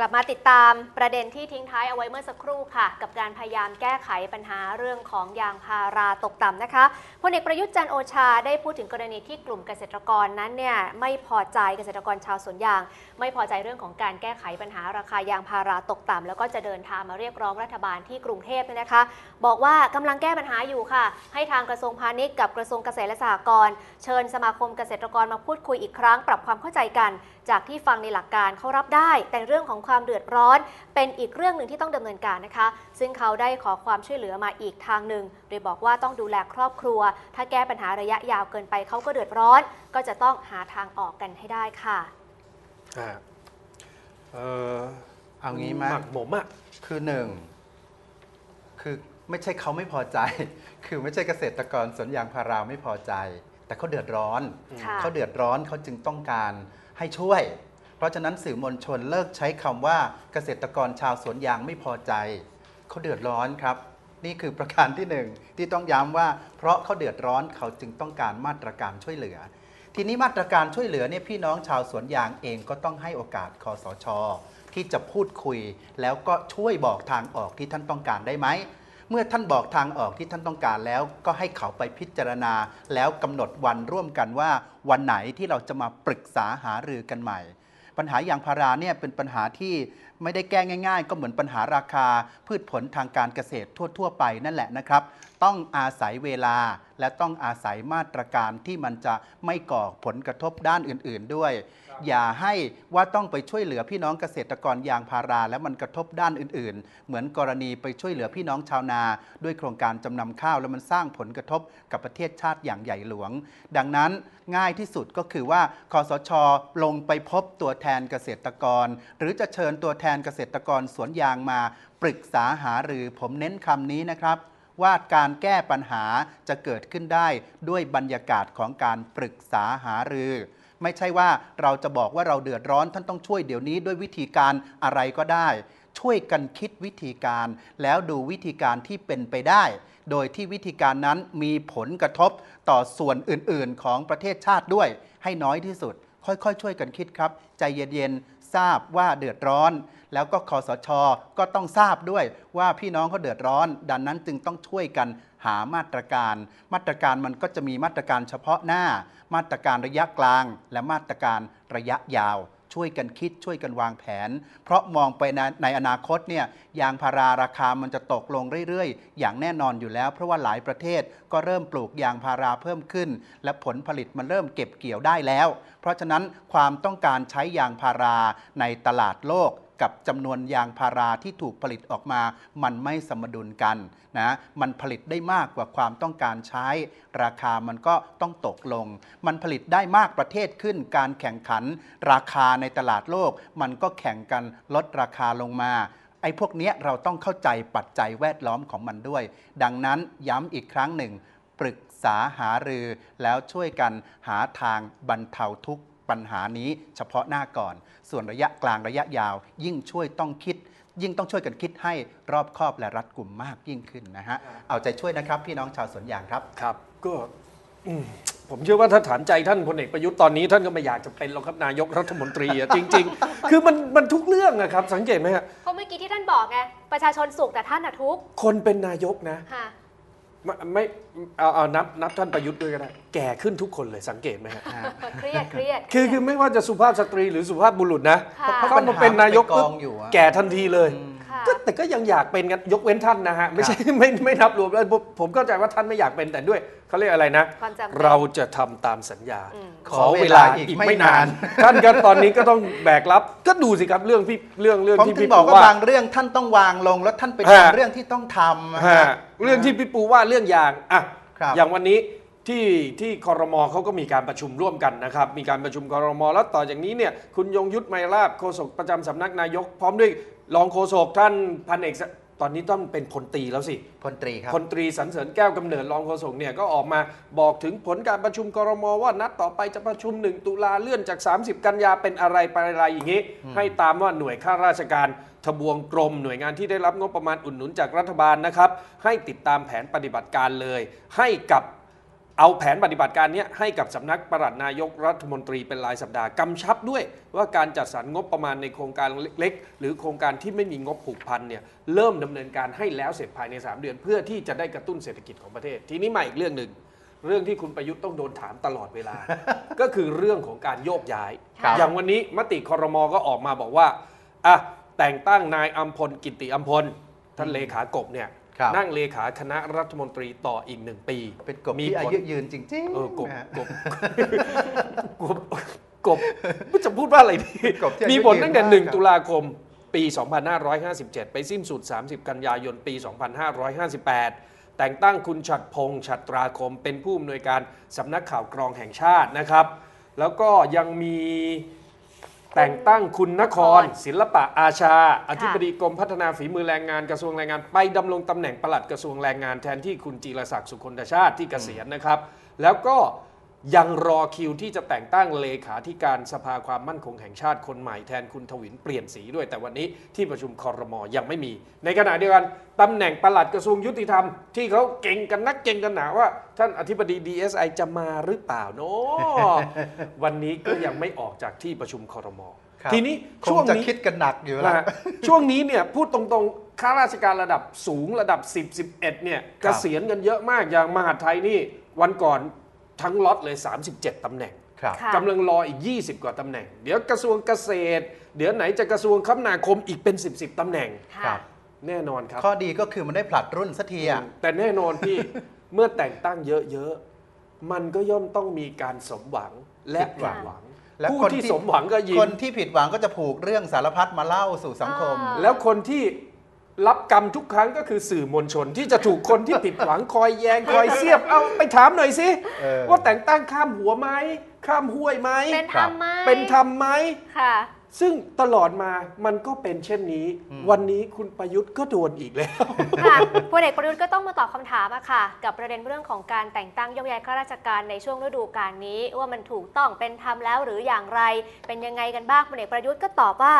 กลับมาติดตามประเด็นที่ทิ้งท้ายเอาไว้เมื่อสักครู่ค่ะ กับการพยายามแก้ไขปัญหาเรื่องของยางพาราตกต่ำนะคะพลเอกประยุทธ์จันโอชาได้พูดถึงกรณีที่กลุ่มเกษตรกรนั้นเนี่ยไม่พอใจเกษตรกรชาวสวนยาง ไม่พอใจเรื่องของการแก้ไขปัญหาราคายางพาราตกต่ำแล้วก็จะเดินทางมาเรียกร้องรัฐบาลที่กรุงเทพเนี่ยนะคะ บอกว่ากำลังแก้ปัญหาอยู่ค่ะ ให้ทางกระทรวงพาณิชย์กับกระทรวงเกษตรและสหกรณ์เชิญสมาคมเกษตรกรมาพูดคุยอีกครั้ง ปรับความเข้าใจกัน จากที่ฟังในหลักการเขารับได้ แต่เรื่องของความเดือดร้อน เป็นอีกเรื่องหนึ่งที่ต้องดำเนินการนะคะ ซึ่งเขาได้ขอความช่วยเหลือมาอีกทางหนึ่ง โดยบอกว่าต้องดูแลครอบครัว ถ้าแก้ปัญหาระยะยาวเกินไปเขาก็เดือดร้อน ก็จะต้องหาทางออกกันให้ได้ค่ะอ่าเออเอางี้ไหมหมักหมมอะคือหนึ่งคือไม่ใช่เขาไม่พอใจ คือไม่ใช่เกษตรกรสวนยางพาราไม่พอใจ แต่เขาเดือดร้อนค่ะเขาเดือดร้อนเขาจึงต้องการให้ช่วย เพราะฉะนั้นสื่อมวลชนเลิกใช้คำว่าเกษตรกรชาวสวนยางไม่พอใจเขาเดือดร้อนครับ นี่คือประการที่หนึ่งที่ต้องย้ำว่า เพราะเขาเดือดร้อนเขาจึงต้องการมาตรการช่วยเหลือ ทีนี้มาตรการช่วยเหลือเนี่ยพี่น้องชาวสวนยางเองก็ต้องให้โอกาสคอสช ที่จะพูดคุย แล้วก็ช่วยบอกทางออกที่ท่านต้องการได้ไหมเมื่อท่านบอกทางออกที่ท่านต้องการแล้ว ก็ให้เขาไปพิจารณา แล้วกำหนดวันร่วมกันว่า วันไหนที่เราจะมาปรึกษาหารือกันใหม่ ปัญหายางพาราเนี่ยเป็นปัญหาที่ไม่ได้แก้ง่าย ๆ ก็เหมือนปัญหาราคา พืชผลทางการเกษตรทั่ว ๆ ไปนั่นแหละนะครับ ต้องอาศัยเวลาและต้องอาศัยมาตรการที่มันจะไม่ก่อผลกระทบด้านอื่น ๆ ด้วย อย่าให้ว่าต้องไปช่วยเหลือพี่น้องเกษตรกรยางพารา แล้วมันกระทบด้านอื่น ๆ เหมือนกรณีไปช่วยเหลือพี่น้องชาวนา ด้วยโครงการจำนำข้าวแล้วมันสร้างผลกระทบกับประเทศชาติอย่างใหญ่หลวง ดังนั้นง่ายที่สุดก็คือว่าคอสชลงไปพบตัวแทนเกษตรกร หรือจะเชิญตัวแทนเกษตรกรสวนยางมา ปรึกษาหารือผมเน้นคำนี้นะครับว่าการแก้ปัญหาจะเกิดขึ้นได้ด้วยบรรยากาศของการปรึกษาหารือ ไม่ใช่ว่าเราจะบอกว่าเราเดือดร้อนท่านต้องช่วยเดี๋ยวนี้ด้วยวิธีการอะไรก็ได้ ช่วยกันคิดวิธีการ แล้วดูวิธีการที่เป็นไปได้ โดยที่วิธีการนั้นมีผลกระทบต่อส่วนอื่น ๆ ของประเทศชาติด้วย ให้น้อยที่สุด ค่อยๆ ช่วยกันคิดครับ ใจเย็นๆทราบว่าเดือดร้อน แล้วก็คอสชก็ต้องทราบด้วยว่าพี่น้องเขาเดือดร้อน ดังนั้นจึงต้องช่วยกันหามาตรการ มาตรการมันก็จะมีมาตรการเฉพาะหน้า มาตรการระยะกลาง และมาตรการระยะยาว ช่วยกันคิดช่วยกันวางแผน เพราะมองไปในในอนาคตเนี่ยยางพาราราคามันจะตกลงเรื่อยๆ อย่างแน่นอนอยู่แล้ว เพราะว่าหลายประเทศก็เริ่มปลูกยางพาราเพิ่มขึ้น และผลผลิตมันเริ่มเก็บเกี่ยวได้แล้ว เพราะฉะนั้นความต้องการใช้ยางพาราในตลาดโลก กับจำนวนยางพาราที่ถูกผลิตออกมา มันไม่สมดุลกันนะมันผลิตได้มากกว่าความต้องการใช้ ราคามันก็ต้องตกลง มันผลิตได้มากประเทศขึ้น การแข่งขัน ราคาในตลาดโลก มันก็แข่งกันลดราคาลงมาไอ้พวกเนี้ยเราต้องเข้าใจปัจจัยแวดล้อมของมันด้วย ดังนั้นย้ำอีกครั้งหนึ่ง ปรึกษาหารือแล้วช่วยกันหาทางบรรเทาทุกข์ ปัญหานี้เฉพาะหน้าก่อน ส่วนระยะกลางระยะยาว ยิ่งช่วยต้องคิด ยิ่งต้องช่วยกันคิดให้รอบคอบและรัดกุมมากยิ่งขึ้นนะฮะเอาใจช่วยนะครับพี่น้องชาวสวนยางครับครับ ก็อืมผมเชื่อว่าถ้าถามใจท่านพลเอกประยุทธ์ตอนนี้ท่านก็ไม่อยากจะเป็นหรอกครับนายกรัฐมนตรีอะจริง ๆ คือมันมันทุกเรื่องนะครับ สังเกตไหมฮะเพราะเมื่อกี้ที่ท่านบอกไงประชาชนสุขแต่ท่านอะทุกข์คนเป็นนายกนะค่ะ ไม่ไม่เอาเอานับนับท่านประยุทธ์ด้วยก็ได้ แก่ขึ้นทุกคนเลยสังเกตไหมฮะ เครียดเครียด คือคือไม่ว่าจะสุภาพสตรีหรือสุภาพบุรุษนะค่ะ เข้ามาเป็นนายกปัญหามันไปกองอยู่อะแก่ทันทีเลยค่ะ ก็แต่ก็ยังอยากเป็นกันยกเว้นท่านนะฮะ ไม่ใช่ไม่ไม่นับรวมแล้วผมผมเข้าใจว่าท่านไม่อยากเป็นแต่ด้วยเขาเรียกอะไรนะ ความจำเป็น เราจะทำตามสัญญาอืมขอเวลาอีกไม่นาน ท่านก็ตอนนี้ก็ต้องแบกรับ ก็ดูสิครับเรื่องพี่เรื่องเรื่องผมที่ถึงพี่บอกปูว่าว่า บางเรื่องท่านต้องวางลง แล้วท่านไปฮะ ทำเรื่องที่ต้องทำนะคฮะรับเรื่องที่พี่ปูว่าเรื่องยางอะครับอย่างวันนี้ที่ที่คอรมอเขาก็มีการประชุมร่วมกันนะครับ มีการประชุมคอรมอแล้วต่อจากนี้เนี่ยคุณยงยุทธไมยราบโฆษกประจำสำนักนายก พร้อมด้วย รองโฆษกท่านพันเอกสตอนนี้ต้องเป็นพลตรีแล้วสิพลตรีครับพลตรีสันเสริญแก้วกำเนิดรองโฆษกเนี่ยก็ออกมาบอกถึงผลการประชุมครมว่านัดต่อไปจะประชุม 1 ตุลาเลื่อนจาก 30 กันยาเป็นอะไรไปอะไรอย่างนี้ ให้ตามว่าหน่วยข้าราชการทบวงกรมหน่วยงานที่ได้รับงบประมาณอุดหนุนจากรัฐบาลนะครับ ให้ติดตามแผนปฏิบัติการเลย ให้กับ เอาแผนปฏิบัติการเนี้ยให้กับสำนักปลัดนายกรัฐมนตรีเป็นรายสัปดาห์กำชับด้วย ว่าการจัดสรรงบประมาณในโครงการเล็ก ๆ หรือโครงการที่ไม่มีงบผูกพันเนี่ยเริ่มดำเนินการให้แล้วเสร็จภายใน 3 เดือน เพื่อที่จะได้กระตุ้นเศรษฐกิจของประเทศ ทีนี้มาอีกเรื่องหนึ่งเรื่องที่คุณประยุทธ์ต้องโดนถามตลอดเวลา ก็คือเรื่องของการโยกย้ายครับอย่างวันนี้มติคอรมอก็ออกมาบอกว่าอะแต่งตั้งนายอัมพลกิติอัมพลท่านเลขากบเนี่ย ครับนั่งเลขาคณะรัฐมนตรีต่ออีกหนึ่งปีเป็นกบมีที่อาผล ยุยืนจริงๆเออกบนะฮะ กบกบกบจะพูดว่าอะไรดีกบที่อายุมีผลตั้งแต่ ยืนมากหนึ่งครับตุลาคมปี 2557 ไปสิ้นสุด 30 กันยายนปี 2558 แต่งตั้งคุณฉัดพงษ์ฉัตราคม เป็นผู้อำนวยการสำนักข่าวกรองแห่งชาตินะครับ แล้วก็ยังมี แต่งตั้งคุณนคร ศิลปะอาชา อธิบดีกรมพัฒนาฝีมือแรงงานกระทรวงแรงงาน ไปดำรงตำแหน่งปลัดกระทรวงแรงงานแทนที่คุณจีรศักดิ์สุคนทชาติที่เกษียณนะครับ แล้วก็ ยังรอคิวที่จะแต่งตั้งเลขาธิการสภาความมั่นคงแห่งชาติคนใหม่แทนคุณทวินเปลี่ยนสีด้วย แต่วันนี้ที่ประชุมคอรมอยังไม่มี ในขณะเดียวกันตำแหน่งปลัดกระทรวงยุติธรรม ที่เขาเก่งกันนักเก่งกันหนาว่า ท่านอธิบดี DSI จะมาหรือเปล่าเนาะวันนี้ก็ยังไม่ออกจากที่ประชุมคอรมอครับทีนี้คช่งวงจะนี้คิดกันหนักอยู่นะแล้วฮะช่วงนี้เนี่ยพูดตรงๆข้าราชการระดับสูงระดับ 10 11เนี่ยเกษียณกันเยอะมากอย่างมหาดไทยนี่วันก่อน ทั้งล็อตเลย 37ตำแหน่งครับ ค่ะ กำลังรออีก 20 กว่าตำแหน่ง เดี๋ยวกระทรวงเกษตร เดี๋ยวไหนจะกระทรวงคมนาคมอีกเป็น 10 10ตำแหน่งครัค่ะบแน่นอนครับข้อดีก็คือมันได้ผลัดรุ่นสักทีอะ แต่แน่นอนพี่ เมื่อแต่งตั้งเยอะๆ มันก็ย่อมต้องมีการสมหวังและผิดหวังและผู้คนที่ที่สมหวังก็ยิ้คมนที่ผิดหวังก็จะผูกเรื่องสารพัดมาเล่าสู่สังคม อ่า แล้วคนที่ รับกรรมทุกครั้งก็คือสื่อมวลชนที่จะถูกคนที่ผิดหวังคอยแยงคอยเสียบเอาไปถามหน่อยสิเออ ว่าแต่งตั้งข้ามหัวไหมข้ามห้วยไหมเป็นธรรมไหมเป็นธรรมไหม ค่ะ ซึ่งตลอดมามันก็เป็นเช่นนี้วันนี้คุณประยุทธ์ก็โดนอีกแล้ว ค่ะพลเอกประยุทธ์ก็ต้องมาตอบคำถามอะค่ะ กับประเด็นเรื่องของการแต่งตั้งยกย้ายข้าราชการในช่วงฤดูกาลนี้ ว่ามันถูกต้องเป็นธรรมแล้วหรืออย่างไร เป็นยังไงกันบ้างพลเอกประยุทธ์ก็ตอบว่า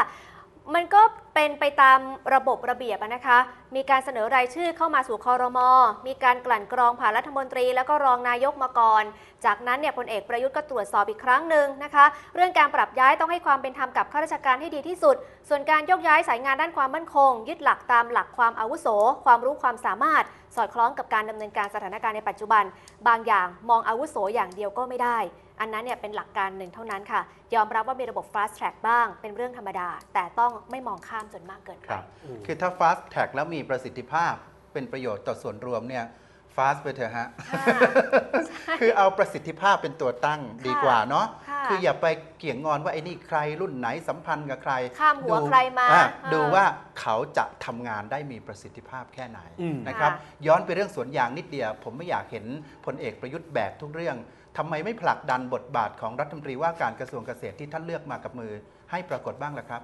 มันก็ เป็นไปตามระบบระเบียบนะคะ มีการเสนอรายชื่อเข้ามาสู่คอรมอมีการกลั่นกรองผ่านรัฐมนตรี แล้วก็รองนายกมาก่อน จากนั้นเนี่ยพลเอกประยุทธ์ก็ตรวจสอบอีกครั้งหนึ่งนะคะ เรื่องการปรับย้ายต้องให้ความเป็นธรรมกับข้าราชการให้ดีที่สุด ส่วนการยกย้ายสายงานด้านความมั่นคง ยึดหลักตามหลักความอาวุโส ความรู้ความสามารถ สอดคล้องกับการดำเนินการสถานการณ์ในปัจจุบัน บางอย่างมองอาวุโสอย่างเดียวก็ไม่ได้ อันนั้นเนี่ยเป็นหลักการหนึ่งเท่านั้นค่ะ ยอมรับว่ามีระบบ fast track บ้าง เป็นเรื่องธรรมดา แต่ต้องไม่มองข้ามจนมากเกินไปครับอืมคือถ้า fast track แล้วมีประสิทธิภาพเป็นประโยชน์ต่อส่วนรวมเนี่ย fast ไปเถอะฮะค่ะคือเอาประสิทธิภาพเป็นตัวตั้งดีกว่าเนาะค่ะคืออย่าไปเกี่ยงงอนว่าไอ้นี่ใครรุ่นไหนสัมพันธ์กับใคร ข้ามหัวดูใครมาอะอ่าดูว่าเขาจะทำงานได้มีประสิทธิภาพแค่ไหนอืมนะครับค่ะย้อนไปเรื่องสวนยางนิดเดียว ผมไม่อยากเห็นพลเอกประยุทธ์แบกทุกเรื่องทำไมไม่ผลักดันบทบาทของรัฐมนตรีว่าการกระทรวงเกษตรที่ท่านเลือกมากับมือ ให้ปรากฏบ้างล่ะครับ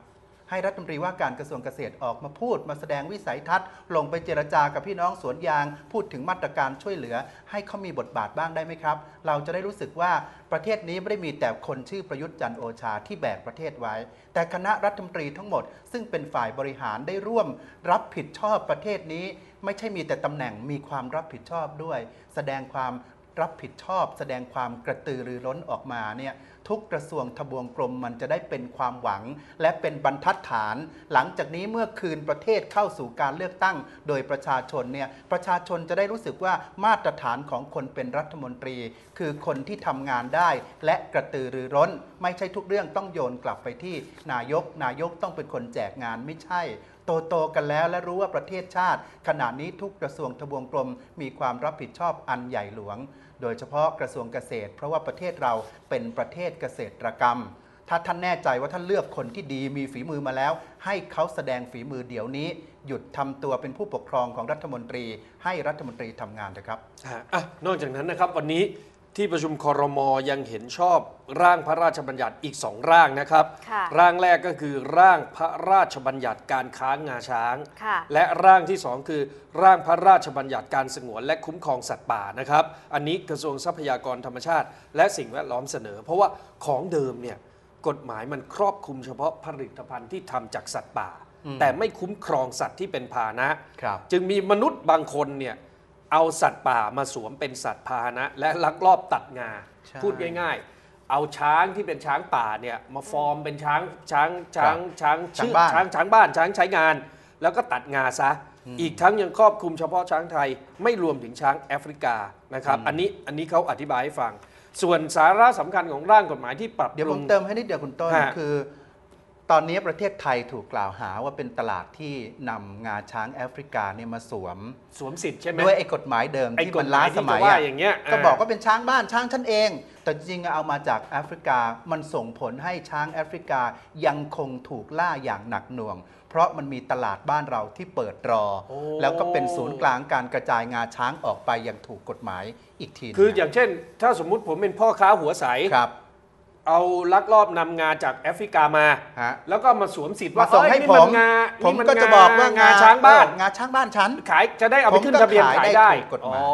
ให้รัฐมนตรีว่าการกระทรวงเกษตรออกมาพูด มาแสดงวิสัยทัศน์ ลงไปเจรจากับพี่น้องสวนยาง พูดถึงมาตรการช่วยเหลือ ให้เขามีบทบาทบ้างได้ไหมครับ เราจะได้รู้สึกว่าประเทศนี้ไม่ได้มีแต่คนชื่อประยุทธ์จันโอชาที่แบกประเทศไว้ แต่คณะรัฐมนตรีทั้งหมด ซึ่งเป็นฝ่ายบริหารได้ร่วม รับผิดชอบประเทศนี้ ไม่ใช่มีแต่ตำแหน่งมีความรับผิดชอบด้วย แสดงความ รับผิดชอบ แสดงความกระตือรือร้นออกมาเนี่ยทุกกระทรวงทบวงกรมมันจะได้เป็นความหวัง และเป็นบรรทัดฐาน หลังจากนี้เมื่อคืนประเทศเข้าสู่การเลือกตั้ง โดยประชาชนเนี่ยประชาชนจะได้รู้สึกว่ามาตรฐานของคนเป็นรัฐมนตรี คือคนที่ทำงานได้ และกระตือรือร้น ไม่ใช่ทุกเรื่องต้องโยนกลับไปที่นายก นายกต้องเป็นคนแจกงานไม่ใช่โตโตกันแล้วและรู้ว่าประเทศชาติ ขณะนี้ทุกกระทรวงทบวงกรมมีความรับผิดชอบอันใหญ่หลวง โดยเฉพาะกระทรวงเกษตร เพราะว่าประเทศเราเป็นประเทศเกษตรกรรม ถ้าท่านแน่ใจว่าท่านเลือกคนที่ดีมีฝีมือมาแล้ว ให้เขาแสดงฝีมือเดี๋ยวนี้ หยุดทำตัวเป็นผู้ปกครองของรัฐมนตรี ให้รัฐมนตรีทำงานเถอะครับอะอะนอกจากนั้นนะครับวันนี้ ที่ประชุมคอรมอยังเห็นชอบร่างพระราชบัญญัติอีกสองร่างนะครับค่ะร่างแรกก็คือร่างพระราชบัญญัติการค้างงาช้างค่ะและร่างที่สองคือ ร่างพระราชบัญญัติการสงวนและคุ้มครองสัตว์ป่านะครับ อันนี้กระทรวงทรัพยากรธรรมชาติ และสิ่งแวดล้อมเสนอ เพราะว่าของเดิมเนี่ยกฎหมายมันครอบคลุมเฉพาะผลิตภัณฑ์ที่ทำจากสัตว์ป่าอืมแต่ไม่คุ้มครองสัตว์ที่เป็นพาหนะครับจึงมีมนุษย์บางคนเนี่ย เอาสัตว์ป่ามาสวมเป็นสัตว์พาหนะ และลักลอบตัดงา ใช่ พูดง่ายๆ เอาช้างที่เป็นช้างป่าเนี่ยมาฟอร์มเป็นช้างช้างช้างช้างชื่อช้างบ้าน ช้างช้างบ้านช้างใช้งาน แล้วก็ตัดงาซะ อีกทั้งยังครอบคลุมเฉพาะช้างไทยไม่รวมถึงช้างแอฟริกานะครับ อันนี้อันนี้เขาอธิบายให้ฟัง ส่วนสาระสำคัญของร่างกฎหมายที่ปรับเดี๋ยวปผรุมงเติมให้นิดเดียวคุณต้นฮะคือ ตอนนี้ประเทศไทยถูกกล่าวหาว่าเป็นตลาดที่นำงาช้างแอฟริกาเนี่ยมาสวม สวมสิทธิ์ใช่ไหมด้วยไอ้กฎหมายเดิมไอ้ที่กมัฎนหล้ามาสที่มัจะยว่าอะอย่างเงี้ยก็บอกว่าเป็นช้างบ้านช้างฉันเอง แต่จริงๆเอามาจากแอฟริกามันส่งผลให้ช้างแอฟริกายังคงถูกล่าอย่างหนักหน่วง เพราะมันมีตลาดบ้านเราที่เปิดรอ โอ้ แล้วก็เป็นศูนย์กลางการกระจายงาช้างออกไปอย่างถูกกฎหมายอีกทีหนึ่งคืออย่างเช่น ถ้าสมมุติผมเป็นพ่อค้าหัวใส ครับ เอาลักลอบนำงาจากแอฟริกามา ฮะ แล้วก็มาสวมสิทธิ์มาว่าส่งให้เอ้ยผนี่มนงาผมนี่นก็จะบอกว่างาช้างบ้าน เอองาช้างบ้านฉัน ขายจะได้เอาไปผมขึ้นก็ทะเบียนขายขายได้ได้ถูกกฎหมาย อ๋อ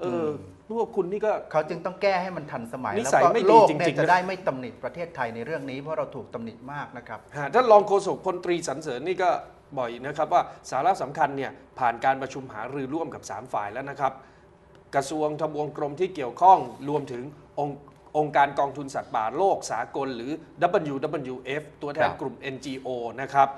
เออพวกคุณนี่ก็ เขาจึงต้องแก้ให้มันทันสมัยนิแล้วสัยก็ไม่ดีโลกจริงๆเนี่ยจะนะได้ไม่ตำหนิประเทศไทยในเรื่องนี้เพราะเราถูกตำหนิมากนะครับ ฮะท่านรองโฆษกพลตรีสรรเสริญนี่ก็บ่อยนะครับว่าสาระสำคัญเนี่ยผ่านการประชุมหารือร่วมกับ 3 ฝ่ายแล้วนะครับ กระทรวงทบวงกรมที่เกี่ยวข้องรวมถึงองค์ องค์การกองทุนสัตว์ป่าโลกสากล หรือ WWF ตัวแทนครับกลุ่ม NGO นะครับ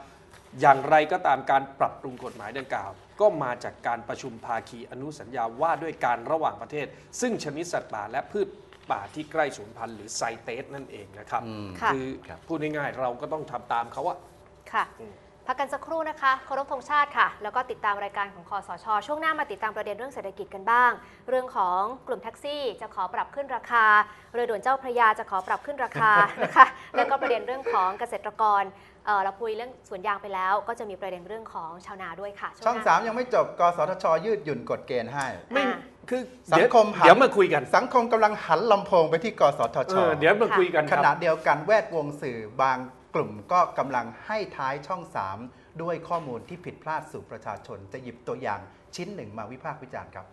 อย่างไรก็ตามการปรับปรุงกฎหมายดังกล่าว ก็มาจากการประชุมภาคีอนุสัญญาว่าด้วยการระหว่างประเทศ ซึ่งชนิดสัตว์ป่าและพืชป่าที่ใกล้สูญพันธุ์หรือไซเตสนั่นเองนะครับอืมค่ะคือครับพูดง่ายๆเราก็ต้องทำตามเขาอะค่ะอืม พักกันสักครู่นะคะเคารพธงชาติค่ะ แล้วก็ติดตามรายการของคอสช ช่วงหน้ามาติดตามประเด็นเรื่องเศรษฐกิจกันบ้าง เรื่องของกลุ่มแท็กซี่จะขอปรับขึ้นราคา เรือด่วนเจ้าพระยาจะขอปรับขึ้นราคานะคะ แล้วก็ประเด็นเรื่องของเกษตรกรเอ่อเราคุยเรื่องสวนยางไปแล้ว ก็จะมีประเด็นเรื่องของชาวนาด้วยค่ะวช่องหน้สามยังไม่จบกสทช ยืดหยุ่นกฎเกณฑ์ให้ไม่อ่าคือสังเดี๋ยวคมหันเดี๋ยวมาคุยกัน สังคมกำลังหันลำโพงไปที่กสทชเออเดี๋ยวมาคุยกันขครับณะเดียวกันแวดวงสื่อบาง กลุ่มก็กำลังให้ท้ายช่อง 3 ด้วยข้อมูลที่ผิดพลาดสู่ประชาชน จะหยิบตัวอย่างชิ้นหนึ่งมาวิพากษ์วิจารณ์ครับ